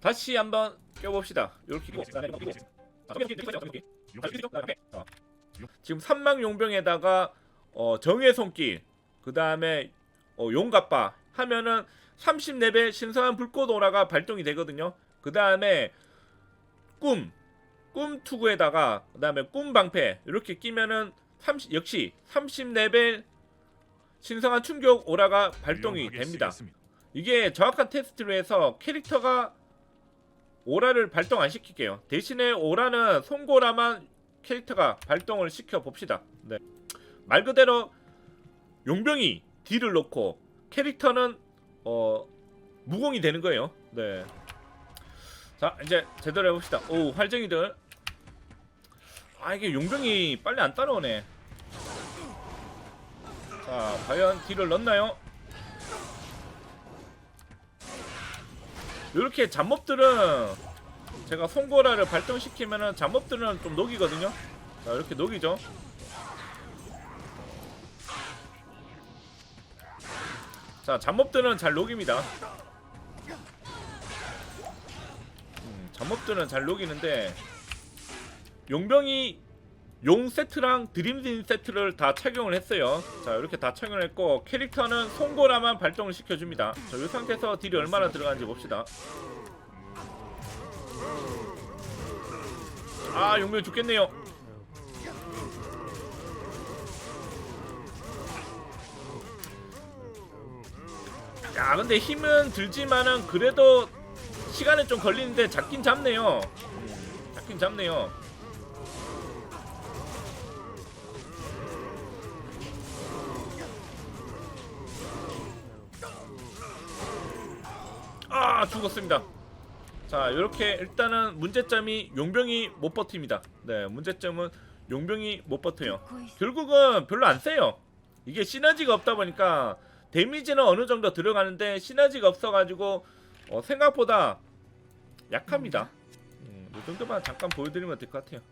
다시 한번 껴봅시다. 이렇게 끼고. 지금 삼망 용병에다가 어, 정의 손길, 그 다음에 어, 용갑바 하면은 30레벨 신성한 불꽃 오라가 발동이 되거든요. 그 다음에 꿈, 꿈 투구에다가 그 다음에 꿈 방패 이렇게 끼면은 30, 역시 30레벨 신성한 충격 오라가 발동이 됩니다. 이게 정확한 테스트로 해서 캐릭터가 오라를 발동 안 시킬게요. 대신에 오라는 송고라만 캐릭터가 발동을 시켜 봅시다. 네. 말 그대로 용병이 딜을 넣고 캐릭터는 어 무공이 되는 거예요. 네. 자 이제 제대로 해봅시다. 오 활쟁이들. 아 이게 용병이 빨리 안 따라오네. 자 과연 딜을 넣나요? 이렇게 잡몹들은 제가 송고라를 발동시키면은 잡몹들은 좀 녹이거든요. 자 이렇게 녹이죠. 자 잡몹들은 잘 녹입니다. 음, 잡몹들은 잘 녹이는데 용병이 용 세트랑 드림진 세트를 다 착용을 했어요. 자 이렇게 다 착용을 했고 캐릭터는 송고라만 발동을 시켜줍니다. 자, 이 상태에서 딜이 얼마나 들어가는지 봅시다. 아 용병 죽겠네요. 야 근데 힘은 들지만은 그래도 시간은 좀 걸리는데 잡긴 잡네요. 음, 잡긴 잡네요. 아 죽었습니다. 자 이렇게 일단은 문제점이 용병이 못 버팁니다. 네 문제점은 용병이 못 버텨요. 결국은 별로 안 세요. 이게 시너지가 없다 보니까 데미지는 어느 정도 들어가는데 시너지가 없어가지고 어, 생각보다 약합니다. 음, 이 정도만 잠깐 보여드리면 될 것 같아요.